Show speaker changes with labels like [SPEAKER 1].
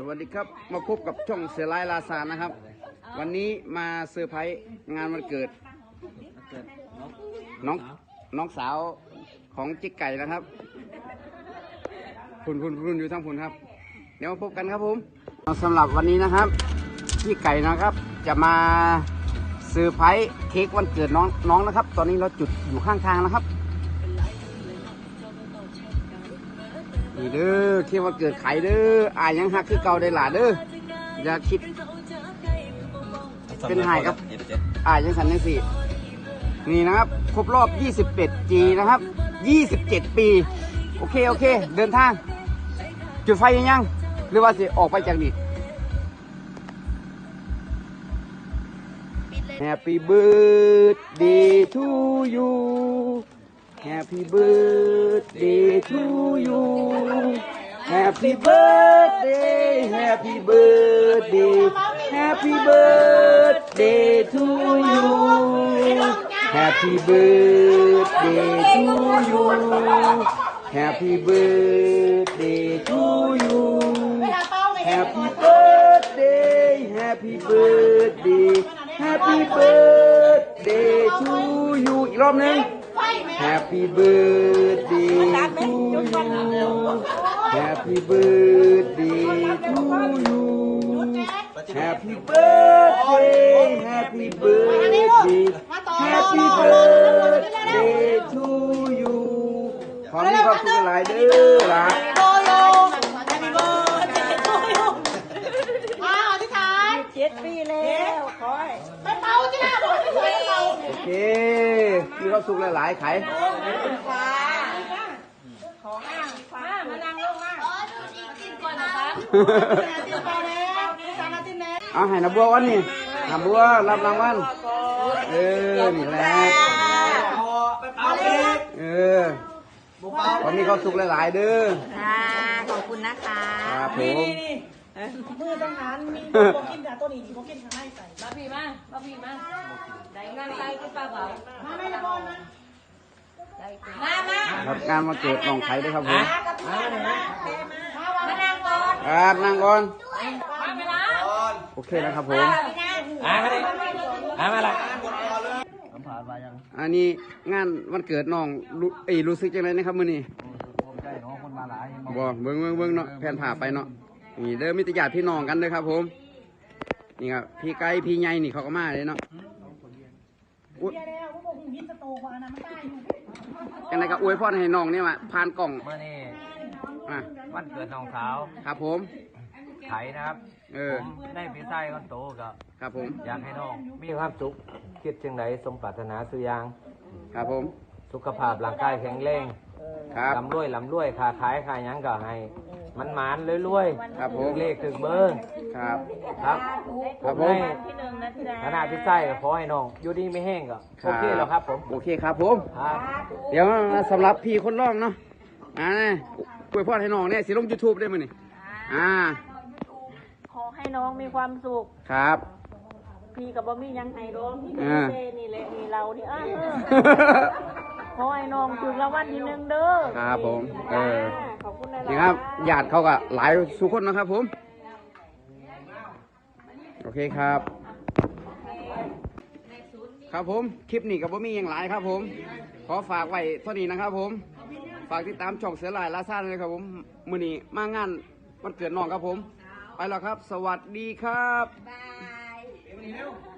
[SPEAKER 1] สวัสดีครับมาพบกับช่องเสือลายลาซานนะครับ วันนี้มาเซอร์ไพรส์งานวันเกิดน้องน้องสาวของจิ๊กไก่นะครับคุณคุณคุณอยู่ทั้งคุณครับ เดี๋ยวมาพบกันครับผมสำหรับวันนี้นะครับพี่ไก่นะครับ จะมาเซอร์ไพรส์เค้กวันเกิดน้องน้องนะครับ ตอนนี้เราจุดอยู่ข้างทางนะครับ นี่เด้อเค้กวันเกิดไข่เด้ออายยังฮักคือเก่าได้หล่ะเด้ออย่าคิด เป็นไงครับอ่ายังสันยังสี่ นี่นะครับ ครบรอบ 21 G นะครับ 27 ปี โอเค โอเค เดินทาง จุดไฟยังยัง หรือว่าสิ ออกไปจากนี่ Happy birthday to you Happy birthday to you Happy birthday Happy birthday Happy birthday to you Happy birthday to you Happy birthday to you Happy birthday Happy birthday Happy birthday to you อีกรอบหนึ่ง Happy birthday to you Happy birthday to you Happy birthday Happy birthday Happy birthday to you ขอมีความสุขหลายเด้อล่ะ
[SPEAKER 2] โตโยแฮปปี้เบิร์ดเดย์โตโยอ้าวอธิษฐาน
[SPEAKER 3] เจ็ดปีแล้วคอย
[SPEAKER 2] ไปเป่า จ้าบอกไม่เคยเป่า
[SPEAKER 1] โอเคมีความสุขหลายๆไข
[SPEAKER 3] ฟ้าของอ่างฟ้ามานั่งลงมา
[SPEAKER 2] ติดเป่าแล้วสามนาทีแน่
[SPEAKER 1] เอาให้นาบัววันนี้นาบัวรับรางวัลเออนี่แหละ
[SPEAKER 2] เอาเลย
[SPEAKER 1] เออขอมีความสุขหลายๆเด้อ
[SPEAKER 3] ค่ะขอบคุณนะคะ
[SPEAKER 1] ครับผม
[SPEAKER 2] มือทหารมีบอกกินกับตัวนี้บอกกินข้างในใส่
[SPEAKER 4] มาพี่มามาพี่มาได้งานใครที่ป้าเผา
[SPEAKER 2] มาไม่ละบอลนะ
[SPEAKER 4] มามา
[SPEAKER 1] ครับงานมาเกิดน้องไข่ด้วยครับผม
[SPEAKER 4] มานั่งก่อน
[SPEAKER 1] ครับนั่งก่อนโอเคนะครับผม
[SPEAKER 5] อ่ามาดิอ่ามาละ
[SPEAKER 1] อันนี้งานวันเกิดน้องรู้เอ้รู้สึกจังไงนะครับมื้อนี้บ่เบิ่งเบิ่งเบิ่งเนาะแผ่นผ่าไปเนาะ นี่เด้อมิตรญาติพี่น้องกันเด้อครับ ผม นี่ครับพี่ไก่พี่ใหญ่นี่เขาก็มาเลยเนาะอุ๊ย
[SPEAKER 2] เดี๋ยวแล้วพวกผมยินสโตกว่านะมันได้อยู่
[SPEAKER 1] จังไดก็อวยพรให้น้องเนี่ยมาผ่านกล่อง
[SPEAKER 5] เมื่อนี้
[SPEAKER 1] อะ
[SPEAKER 5] วันเกิดน้องสาว
[SPEAKER 1] ครับผม
[SPEAKER 5] ไถนะครับ
[SPEAKER 1] เออ
[SPEAKER 5] ผมได้พี่ไส้คนโตก็
[SPEAKER 1] ครับผม
[SPEAKER 5] อยากให้น้องมีความสุขคิดจึงไหนสมปรารถนาสุอยาง
[SPEAKER 1] ครับผม
[SPEAKER 5] สุขภาพร่างกายแข็งแรง
[SPEAKER 1] ครับ
[SPEAKER 5] ลำรวยลำรวยค้าขายขายหยังก็ให้ มันหมานรวยๆ
[SPEAKER 1] ครับผม
[SPEAKER 5] ถึงเลขถึงเบอร์
[SPEAKER 1] ครับ
[SPEAKER 5] ครับ
[SPEAKER 1] ครับผม
[SPEAKER 5] ให้
[SPEAKER 3] ที่หนึ่งนะจ๊ะ
[SPEAKER 5] ขนาดพี่ไส้ก็ขอให้น้องอยู่ดีไม่แห้งก็โอเคแล้วครับผม
[SPEAKER 1] โอเคครับผม
[SPEAKER 5] ครับ
[SPEAKER 1] เดี๋ยวสำหรับพี่คนร้องเนาะอ่าอวยพรให้น้องเนี่ยสิลงยูทูบได้มั้ยนี่อ่า
[SPEAKER 3] ขอให้น้องมีความสุข
[SPEAKER 1] ครับ
[SPEAKER 3] พี่กับบ่มีหยังให้ร้องพี่
[SPEAKER 1] อ่า
[SPEAKER 3] เจนี่แหละมีเรานี่อ้าเออขอให้น้องถูกรางวัลที่หนึ่งเด้อ
[SPEAKER 1] ครับผม เออ
[SPEAKER 3] ขอบคุณ
[SPEAKER 1] นี่ครับญาติเขาก็หลายสุคนนะครับ ผม โอเคครับ ครับผม คลิปนี้กับบ่มีอย่างหลายครับ ผม ขอฝากไว้เท่านี้นะครับ ผม ฝากติดตามช่องเสือลายลาซ่าเลยครับ ผมมือนี้มางานวันเกิดน้องครับผม ไปแล้วครับ สวัสดีครับ
[SPEAKER 4] บาย